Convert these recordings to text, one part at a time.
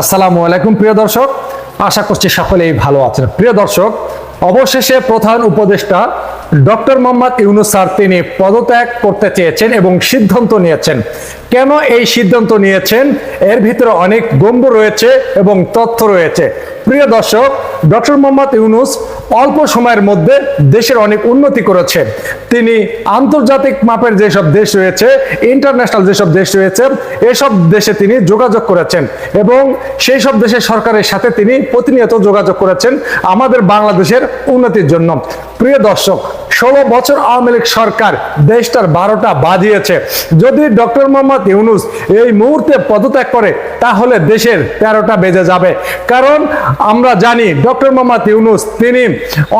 আসসালামু আলাইকুম, প্রিয় দর্শক। আশা করছি সকলেই ভালো আছেন। প্রিয় দর্শক, অবশেষে প্রধান উপদেষ্টা ডক্টর মোহাম্মদ ইউনুস স্যার তিনি পদত্যাগ করতে চেয়েছেন এবং সিদ্ধান্ত নিয়েছেন। কেন এই সিদ্ধান্ত নিয়েছেন? এর ভিতরে অনেক গম্ভীর রয়েছে এবং তথ্য রয়েছে। প্রিয় দর্শক, ডক্টর মোহাম্মদ ইউনুস অল্প সময়ের মধ্যে দেশের অনেক উন্নতি করেছে। তিনি আন্তর্জাতিক মাপের যেসব দেশ রয়েছে, ইন্টারন্যাশনাল যেসব দেশ রয়েছে, এসব দেশে তিনি যোগাযোগ করেছেন এবং সেই সব দেশের সরকারের সাথে তিনি প্রতিনিয়ত যোগাযোগ করেছেন আমাদের বাংলাদেশের উন্নতির জন্য। প্রিয় দর্শক, ষোলো বছর আওয়ামী লীগ সরকার দেশটার বারোটা বাজিয়েছে। যদি ডক্টর মোহাম্মদ ইউনুস এই মুহূর্তে পদত্যাগ করে, তাহলে দেশের তেরোটা বেজে যাবে। কারণ আমরা জানি, ডক্টর মোহাম্মদ ইউনুস, তিনি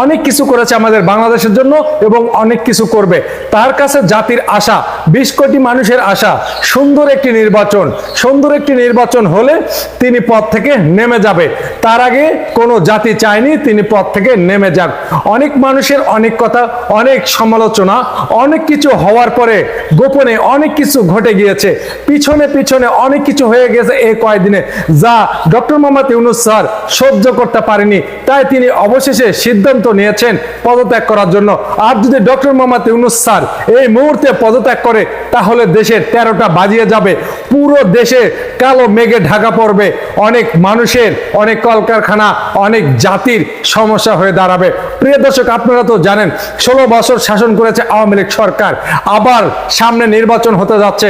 অনেক কিছু করেছে আমাদের বাংলাদেশের জন্য এবং অনেক কিছু করবে। তার কাছে জাতির আশা, বিশ কোটি মানুষের আশা, সুন্দর একটি নির্বাচন। সুন্দর একটি নির্বাচন হলে তিনি পদ থেকে নেমে যাবে। তার আগে কোনো জাতি চায়নি তিনি পদ থেকে নেমে যাক। অনেক মানুষের অনেক কথা, অনেক সমালোচনা, অনেক কিছু হওয়ার পরে গোপনে অনেক কিছু ঘটে গিয়েছে। পিছনে পিছনে অনেক কিছু হয়ে গেছে এই কয়েকদিনে। যা ডক্টর মোহাম্মদ ইউনুস স্যার সহ্য করতে পারেনি, তাই তিনি অবশেষে সিদ্ধান্ত নিয়েছেন পদত্যাগ করার জন্য। আর যদি ডক্টর মোহাম্মদ ইউনুস স্যার এই মুহূর্তে পদত্যাগ করে, তাহলে দেশের তেরোটা বাজিয়ে যাবে। পুরো দেশে কালো মেঘে ঢাকা পড়বে। অনেক মানুষের, অনেক কলকারখানা, অনেক জাতির সমস্যা হয়ে দাঁড়াবে। প্রিয় দর্শক, আপনারা তো জানেন, ষোলো বছর শাসন করেছে আওয়ামী লীগ সরকার। আবার সামনে নির্বাচন হতে যাচ্ছে।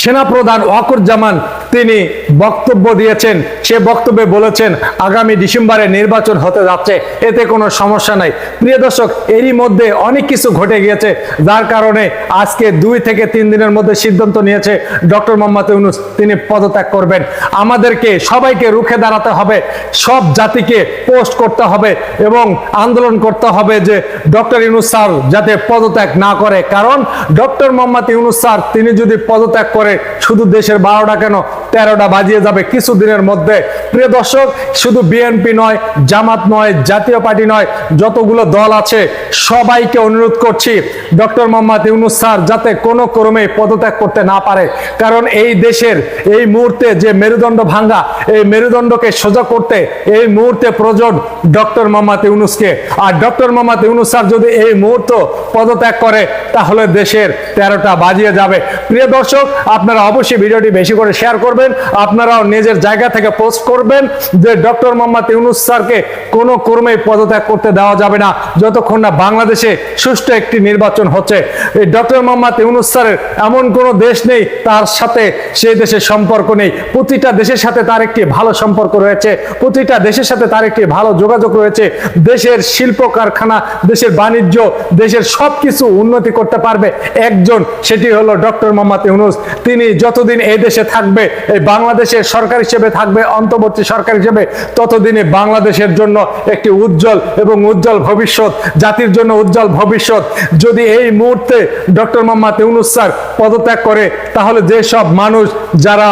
সেনাপ্রধান ওয়াকুরুজ্জামান তিনি বক্তব্য দিয়েছেন, সে বক্তব্যে বলেছেন, আগামী ডিসেম্বরে নির্বাচন হতে যাচ্ছে, এতে কোনো সমস্যা নাই। প্রিয় দর্শক, এরই মধ্যে অনেক কিছু ঘটে গিয়েছে, যার কারণে আজকে দুই থেকে তিন দিনের মধ্যে সিদ্ধান্ত নিয়েছে ডক্টর মোহাম্মদ ইউনুস, তিনি পদত্যাগ করবেন। আমাদেরকে সবাইকে রুখে দাঁড়াতে হবে, সব জাতিকে পোস্ট করতে হবে এবং আন্দোলন করতে হবে যে ডক্টর ইউনুস স্যার যাতে পদত্যাগ না করে। কারণ ডক্টর মোহাম্মদ ইউনুস স্যার, তিনি যদি পদত্যাগ করে শুধু দেশের বারোটা কেন তেরোটা বাজিয়ে যাবে কিছুদিনের মধ্যে। প্রিয় দর্শক, শুধু বিএনপি নয়, জামাত নয়, জাতীয় পার্টি নয়, যতগুলো দল আছে, সবাইকে অনুরোধ করছি, ডক্টর মোহাম্মদ ইউনুস স্যার, যাতে কোনো ক্রমে পদত্যাগ করতে না পারে। কারণ এই দেশের, এই মুহূর্তে যে মেরুদণ্ড ভাঙ্গা এই মেরুদণ্ডকে সোজা করতে এই মুহূর্তে প্রয়োজন ডক্টর মোহাম্মদ ইউনুসকে। আর ডক্টর মোহাম্মদ ইউনুস স্যার যদি এই মুহূর্ত পদত্যাগ করে, তাহলে দেশের তেরোটা বাজিয়ে যাবে। প্রিয় দর্শক, আপনারা অবশ্যই ভিডিওটি বেশি করে শেয়ার করবেন। আপনারাও নিজের জায়গা থেকে পোস্ট করবেন যে ডক্টর মোহাম্মদ ইউনুস স্যারকে কোনো কর্মে পদত্যাগ করতে দেওয়া যাবে না। যতক্ষণ না বাংলাদেশে সুষ্ঠু একটি নির্বাচন হচ্ছে, এই ডক্টর মোহাম্মদ ইউনুস স্যারের এমন কোনো দেশ নেই, তার সাথে সেই দেশের সম্পর্ক নেই। প্রতিটা দেশের সাথে তার একটি ভালো সম্পর্ক রয়েছে, প্রতিটা দেশের সাথে তার একটি ভালো যোগাযোগ রয়েছে। দেশের শিল্প কারখানা, দেশের বাণিজ্য, দেশের সব কিছু উন্নতি করতে পারবে। একজন, সেটি হলো ডক্টর মোহাম্মদ ইউনুস। তিনি যতদিন এই দেশে থাকবে এই বাংলাদেশের সরকার হিসেবে থাকবে, অন্তর্বর্তী সরকার হিসেবে ততদিনে বাংলাদেশের জন্য একটি উজ্জ্বল এবং উজ্জ্বল ভবিষ্যৎ, জাতির জন্য উজ্জ্বল ভবিষ্যৎ। যদি এই মুহূর্তে ডক্টর মোহাম্মদ ইউনুস স্যার পদত্যাগ করে, তাহলে যেসব মানুষ যারা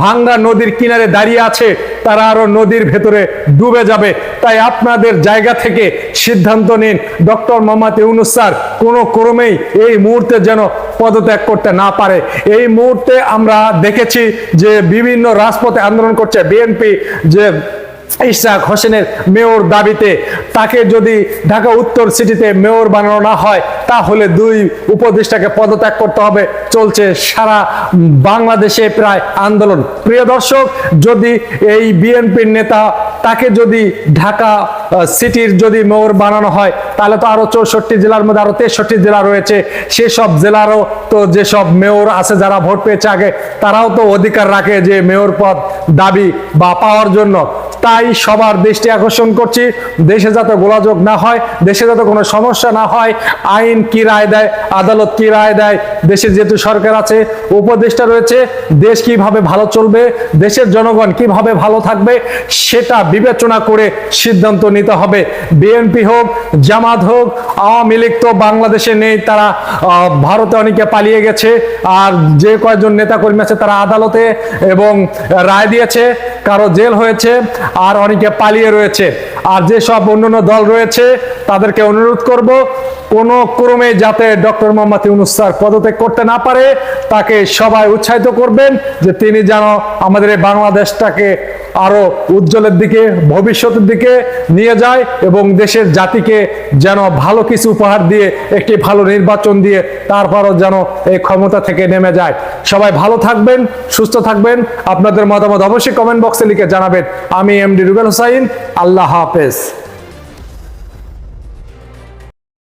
ভাঙ্গা নদীর কিনারে দাঁড়িয়ে আছে, তারা আরও নদীর ভেতরে ডুবে যাবে। তাই আপনাদের জায়গা থেকে সিদ্ধান্ত নিন। ডক্টর মোহাম্মদ ইউনুস স্যার, কোনো ক্রমেই এই মুহূর্তে যেন পদত্যাগ করতে না পারে। এই মুহূর্তে আমরা দেখেছি যে বিভিন্ন রাজপথে আন্দোলন করছে বিএনপি, যে ইশরাক হোসেনের মেয়র দাবিতে তাকে যদি ঢাকা উত্তর সিটিতে মেয়র বানানো না হয়, তাহলে দুই উপদেষ্টাকে পদত্যাগ করতে হবে। চলছে সারা বাংলাদেশে প্রায় আন্দোলন। প্রিয় দর্শক, যদি এই বিএনপির নেতা তাকে যদি ঢাকা সিটির যদি মেয়র বানানো হয়, তাহলে তো আরও চৌষট্টি জেলার মধ্যে আরও তেষট্টি জেলা রয়েছে। সেসব জেলারও তো যেসব মেয়র আছে, যারা ভোট পেয়েছে আগে, তারাও তো অধিকার রাখে যে মেয়র পদ, দাবি বা পাওয়ার জন্য। তাই সবার দৃষ্টি আকর্ষণ করছি। দেশে যাতে গোলাযোগ না হয়, দেশে যাতে কোনো সমস্যা না হয়, আইন কি রায় দেয়, আদালত কি রায় দেয়, দেশের যেহেতু সরকার আছে, উপদেষ্টা রয়েছে, দেশ কীভাবে ভালো চলবে, দেশের জনগণ কীভাবে ভালো থাকবে, সেটা বিবেচনা করে সিদ্ধান্ত নিতে হবে। বিএনপি হোক, জামাত হোক, আওয়ামী লীগ তো বাংলাদেশে নেই, তারা ভারতে অনেকে পালিয়ে গেছে, আর যে কয়েকজন নেতাকর্মী আছে তারা আদালতে এবং রায় দিয়েছে। কারও জেল হয়েছে আর অনেকে পালিয়ে রয়েছে। আর যে সব অন্যান্য দল রয়েছে, তাদেরকে অনুরোধ করব, কোনো ক্রমে যাতে ডক্টর মোহাম্মদ ইউনুস স্যার পদত্যাগ করতে না পারে, তাকে সবাই উৎসাহিত করবেন যে তিনি যেন আমাদের এই বাংলাদেশটাকে আরও উজ্জ্বলের দিকে, ভবিষ্যতের দিকে নিয়ে যায় এবং দেশের জাতিকে যেন ভালো কিছু উপহার দিয়ে, একটি ভালো নির্বাচন দিয়ে তারপরও যেন এই ক্ষমতা থেকে নেমে যায়। সবাই ভালো থাকবেন, সুস্থ থাকবেন। আপনাদের মতামত অবশ্যই কমেন্ট বক্সে লিখে জানাবেন। আমি এমডি রুবেল হোসাইন আল্লাহ হাফেজ।